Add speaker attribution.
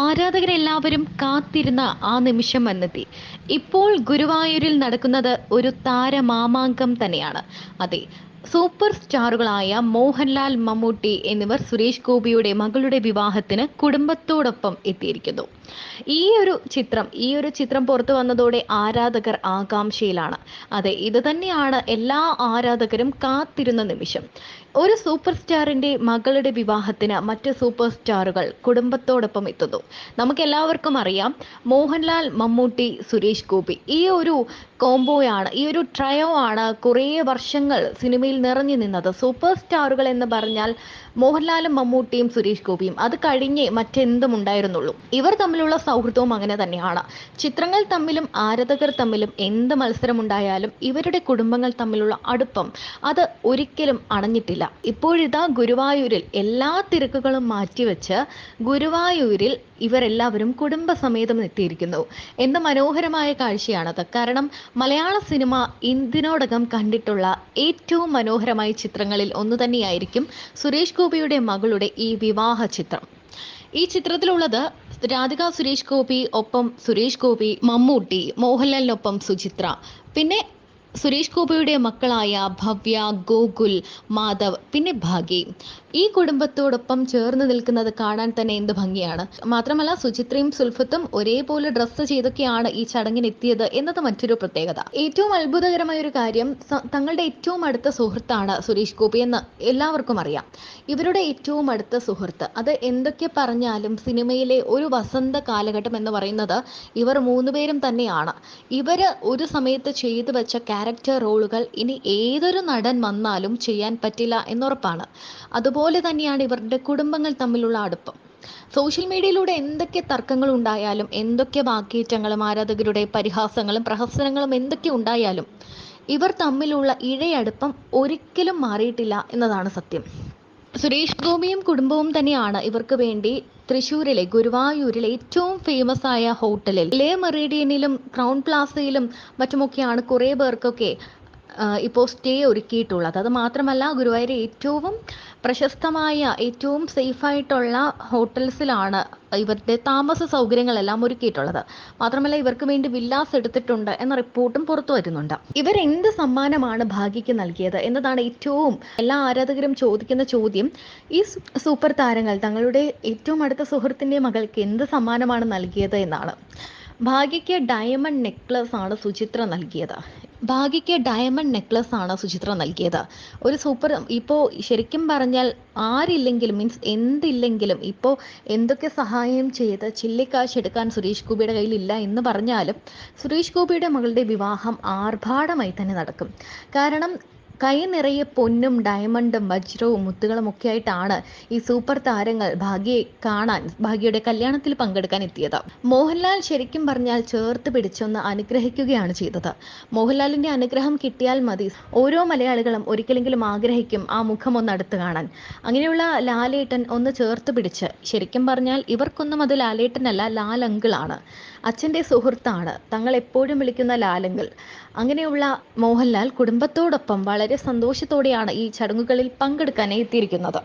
Speaker 1: ആരാധകരെല്ലാവരും കാത്തിരുന്ന ആ നിമിഷം വന്നെത്തി. ഇപ്പോൾ ഗുരുവായൂരിൽ നടക്കുന്നത് ഒരു താരമാമാങ്കം തന്നെയാണ്. അതെ സൂപ്പർ സ്റ്റാറുകളായ മോഹൻലാൽ മമ്മൂട്ടി എന്നിവർ സുരേഷ് ഗോപിയുടെ മകളുടെ വിവാഹത്തിന് കുടുംബത്തോടൊപ്പം എത്തിയിരിക്കുന്നു. ഈ ഒരു ചിത്രം ഈ ഒരു ചിത്രം പുറത്തു വന്നതോടെ ആരാധകർ ആകാംക്ഷയിലാണ്. അതെ ഇത് തന്നെയാണ് എല്ലാ ആരാധകരും കാത്തിരുന്ന നിമിഷം. ഒരു സൂപ്പർ സ്റ്റാറിന്റെ മകളുടെ വിവാഹത്തിന് മറ്റ് സൂപ്പർ സ്റ്റാറുകൾ കുടുംബത്തോടൊപ്പം എത്തുന്നു. നമുക്ക് എല്ലാവർക്കും അറിയാം മോഹൻലാൽ മമ്മൂട്ടി സുരേഷ് ഗോപി ഈ ഒരു കോംബോയാണ് ഈ ഒരു ട്രയോ ആണ് കുറേ വർഷങ്ങൾ സിനിമയിൽ നിറഞ്ഞു നിന്നത്. സൂപ്പർ സ്റ്റാറുകൾ എന്ന് പറഞ്ഞാൽ മോഹൻലാലും മമ്മൂട്ടിയും സുരേഷ് ഗോപിയും. അത് കഴിഞ്ഞേ മറ്റെന്തും ഉണ്ടായിരുന്നുള്ളൂ. ഇവർ തമ്മിലുള്ള സൗഹൃദവും അങ്ങനെ തന്നെയാണ്. ചിത്രങ്ങൾ തമ്മിലും ആരാധകർ തമ്മിലും എന്ത് മത്സരമുണ്ടായാലും ഇവരുടെ കുടുംബങ്ങൾ തമ്മിലുള്ള അടുപ്പം അത് ഒരിക്കലും അണഞ്ഞിട്ടില്ല. ഇപ്പോഴിതാ ഗുരുവായൂരിൽ എല്ലാ തിരക്കുകളും മാറ്റിവെച്ച് ഗുരുവായൂരിൽ ഇവരെല്ലാവരും കുടുംബസമേതം എത്തിയിരിക്കുന്നു. എന്ത് മനോഹരമായ കാഴ്ചയാണത്. കാരണം മലയാള സിനിമ ഇതിനോടകം കണ്ടിട്ടുള്ള ഏറ്റവും മനോഹരമായ ചിത്രങ്ങളിൽ ഒന്ന് തന്നെയായിരിക്കും സുരേഷ് ഗോപിയുടെ മകളുടെ ഈ വിവാഹ ചിത്രം. ഈ ചിത്രത്തിലുള്ളത് രാധിക സുരേഷ് ഗോപി ഒപ്പം സുരേഷ് ഗോപി മമ്മൂട്ടി മോഹൻലാലിനൊപ്പം സുചിത്ര. പിന്നെ സുരേഷ് ഗോപിയുടെ മക്കളായ ഭവ്യ ഗോകുൽ മാധവ് പിന്നെ ഭാഗ്യ. ഈ കുടുംബത്തോടൊപ്പം ചേർന്ന് നിൽക്കുന്നത് കാണാൻ തന്നെ എന്ത് ഭംഗിയാണ്? മാത്രമല്ല സുചിത്രയും സുൽഫത്തും ഒരേപോലെ ഡ്രസ്സ് ചെയ്തൊക്കെയാണ് ഈ ചടങ്ങിന് എത്തിയത് എന്നത് മറ്റൊരു പ്രത്യേകത. ഏറ്റവും അത്ഭുതകരമായ ഒരു കാര്യം തങ്ങളുടെ ഏറ്റവും അടുത്ത സുഹൃത്താണ് സുരേഷ് ഗോപി എന്ന് എല്ലാവർക്കും അറിയാം. ഇവരുടെ ഏറ്റവും അടുത്ത സുഹൃത്ത് അത് എന്തൊക്കെ പറഞ്ഞാലും സിനിമയിലെ ഒരു വസന്ത കാലഘട്ടം എന്ന് പറയുന്നത് ഇവർ മൂന്നുപേരും തന്നെയാണ്. ഇവർ ഒരു സമയത്ത് ചെയ്തു വെച്ച ക്യാരക്ടർ റോളുകൾ ഇനി ഏതൊരു നടൻ വന്നാലും ചെയ്യാൻ പറ്റില്ല എന്നുറപ്പാണ്. അതുപോലെ തന്നെയാണ് ഇവരുടെ കുടുംബങ്ങൾ തമ്മിലുള്ള അടുപ്പം. സോഷ്യൽ മീഡിയയിലൂടെ എന്തൊക്കെ തർക്കങ്ങൾ ഉണ്ടായാലും എന്തൊക്കെ വാക്കേറ്റങ്ങളും ആരാധകരുടെ പരിഹാസങ്ങളും പ്രഹസനങ്ങളും എന്തൊക്കെ ഉണ്ടായാലും ഇവർ തമ്മിലുള്ള ഇഴയടുപ്പം ഒരിക്കലും മാറിയിട്ടില്ല എന്നതാണ് സത്യം. സുരേഷ് ഗോപിയും കുടുംബവും തന്നെയാണ് ഇവർക്ക് വേണ്ടി തൃശ്ശൂരിലെ ഗുരുവായൂരിലെ ഏറ്റവും ഫേമസ് ആയ ഹോട്ടലിൽ ലേ മെറീഡിയനിലും ക്രൗൺ പ്ലാസയിലും മറ്റുമൊക്കെയാണ് കുറേ പേർക്കൊക്കെ ഇപ്പോൾ സ്റ്റേ ഒരുക്കിയിട്ടുള്ളത്. അത് മാത്രമല്ല ഗുരുവായൂർ ഏറ്റവും പ്രശസ്തമായ ഏറ്റവും സേഫായിട്ടുള്ള ഹോട്ടൽസിലാണ് ഇവരുടെ താമസ സൗകര്യങ്ങളെല്ലാം ഒരുക്കിയിട്ടുള്ളത്. മാത്രമല്ല ഇവർക്ക് വേണ്ടി വില്ലാസ് എടുത്തിട്ടുണ്ട് എന്ന റിപ്പോർട്ടും പുറത്തു വരുന്നുണ്ട്. ഇവർ എന്ത് സമ്മാനമാണ് ഭാഗ്യയ്ക്ക് നൽകിയത് എന്നതാണ് ഏറ്റവും എല്ലാ ആരാധകരും ചോദിക്കുന്ന ചോദ്യം. ഈ സൂപ്പർ താരങ്ങൾ തങ്ങളുടെ ഏറ്റവും അടുത്ത സുഹൃത്തിന്റെ മകൾക്ക് എന്ത് സമ്മാനമാണ് നൽകിയത് എന്നാണ്. ഭാഗ്യയ്ക്ക് ഡയമണ്ട് നെക്ലസ് ആണ് സുചിത്ര നൽകിയത്. ഭാഗ്യയ്ക്ക് ഡയമണ്ട് നെക്ലസ് ആണ് സുചിത്ര നൽകിയത്. ഒരു സൂപ്പർ ഇപ്പോൾ ശരിക്കും പറഞ്ഞാൽ ആരില്ലെങ്കിലും മീൻസ് എന്തില്ലെങ്കിലും ഇപ്പോൾ എന്തൊക്കെ സഹായം ചെയ്ത് ചില്ലിക്കാശ് എടുക്കാൻ സുരേഷ് ഗോപിയുടെ കയ്യിലില്ല എന്ന് പറഞ്ഞാലും സുരേഷ് ഗോപിയുടെ മകളുടെ വിവാഹം ആർഭാടമായി തന്നെ നടക്കും. കാരണം കൈ നിറയെ പൊന്നും ഡയമണ്ടും വജ്രവും മുത്തുകളും ഒക്കെ ആയിട്ടാണ് ഈ സൂപ്പർ താരങ്ങൾ ഭാഗ്യയെ കാണാൻ ഭാഗ്യയുടെ കല്യാണത്തിൽ പങ്കെടുക്കാൻ എത്തിയത്. മോഹൻലാൽ ശരിക്കും പറഞ്ഞാൽ ചേർത്ത് പിടിച്ചൊന്ന് അനുഗ്രഹിക്കുകയാണ് ചെയ്തത്. മോഹൻലാലിന്റെ അനുഗ്രഹം കിട്ടിയാൽ മതി. ഓരോ മലയാളികളും ഒരിക്കലെങ്കിലും ആഗ്രഹിക്കും ആ മുഖം ഒന്ന് അടുത്ത് കാണാൻ. അങ്ങനെയുള്ള ലാലേട്ടൻ ഒന്ന് ചേർത്ത് പിടിച്ച് ശരിക്കും പറഞ്ഞാൽ ഇവർക്കൊന്നും അത് ലാലേട്ടനല്ല ലാലങ്കിളാണ്. അച്ഛന്റെ സുഹൃത്താണ്. തങ്ങൾ എപ്പോഴും വിളിക്കുന്ന ലാലങ്ങൾ. അങ്ങനെയുള്ള മോഹൻലാൽ കുടുംബത്തോടൊപ്പം വളരെ സന്തോഷത്തോടെയാണ് ഈ ചടങ്ങുകളിൽ പങ്കെടുക്കാനായി എത്തിയിരിക്കുന്നത്.